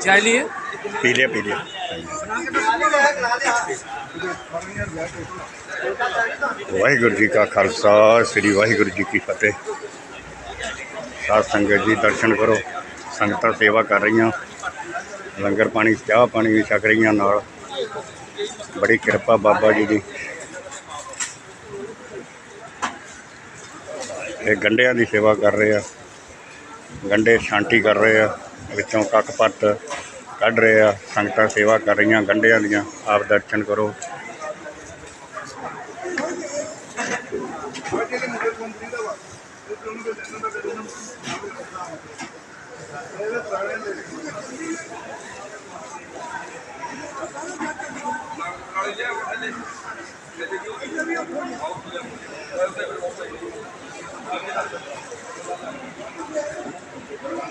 ਚਾਹ ਲਈਏ ਪੀ ਲਿਆ ਪੀ ਲਿਆ ਵਾਹਿਗੁਰੂ ਜੀ ਕਾ ਖਾਲਸਾ ਸ੍ਰੀ ਵਾਹਿਗੁਰੂ ਜੀ ਕੀ ਫਤਿਹ ਸਾਧ ਸੰਗਤ ਜੀ ਦਰਸ਼ਨ ਕਰੋ ਸੰਗਤਾਂ ਸੇਵਾ ਕਰ ਰਹੀਆਂ ਲੰਗਰ ਪਾਣੀ ਚਾਹ ਪਾਣੀ ਵੀ ਛਕ ਰਹੀਆਂ ਨਾਲ ਬੜੀ ਕਿਰਪਾ ਬਾਬਾ ਜੀ ਦੀ ਇਹ ਗੰਡਿਆਂ ਦੀ ਸੇਵਾ ਕਰ ਰਹੇ ਆ ਗੰਡੇ ਛਾਂਟੀ ਕਰ ਰਹੇ ਆ ਵਿੱਚੋਂ ਕੱਖ ਪੱਤ ਕੱਢ ਰਹੇ ਆ ਸੰਗਤਾਂ ਸੇਵਾ ਕਰ ਰਹੀਆਂ ਗੰਡਿਆਂ ਦੀਆਂ ਆਪ ਦਰਸ਼ਨ ਕਰੋ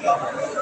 ਵਾਹਿਗੁਰੂ